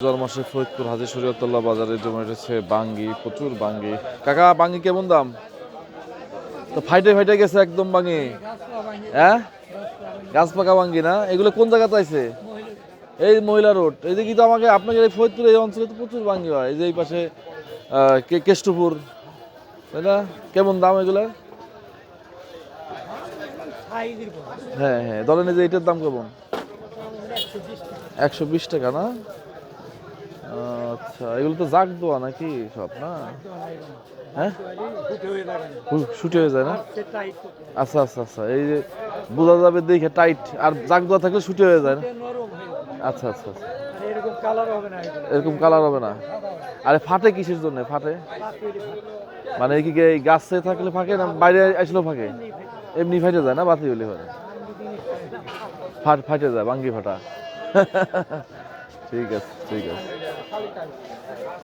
রমজান মাসে ফরিদপুর হাজি শরীয়তুল্লাহ বাজারে জমে উঠেছে বাঙ্গি, প্রচুর বাঙ্গি। কাকা, বাঙ্গি কেমন দাম? তো ফাইটে ফাইটে গেছে একদম বাঙ্গি। হ্যাঁ? গাছ পাকা বাঙ্গি না? এগুলো কোন জায়গাতে আছে এই মহিলা রোড, এই যে কিন্তু আমাকে, আপনাকে এই ফরিদপুর, এই অঞ্চলে তো প্রচুর বাঙ্গি হয়। এই যে এই পাশে কেষ্টপুর, তাই না? কেমন দাম এগুলো? হ্যাঁ হ্যাঁ। ধরেন এই যে এটার দাম কেমন? একশো বিশ টাকা, না? আচ্ছা এগুলো তো জাগ দোয়া নাকি সব, না? হ্যাঁ? শুটে হয়ে যায় না? আচ্ছা আচ্ছা আচ্ছা এই যে বোঝা যাবে দেখে টাইট, আর জাগ দোয়া থাকলে শুটে হয়ে যায় না? আচ্ছা আচ্ছা আচ্ছা। এরকম কালার হবে না? আরে ফাটে কিসের জন্য, ফাটে? মানে কি গাছে থাকলে ফাঁকে না বাইরে আসলেও ফাঁকে? এমনি ফাটে যায় না, বাতি হলে ফাট, ফাটে যায়, বাঙ্গি ফাটা। ঠিক আছে ঠিক আছে।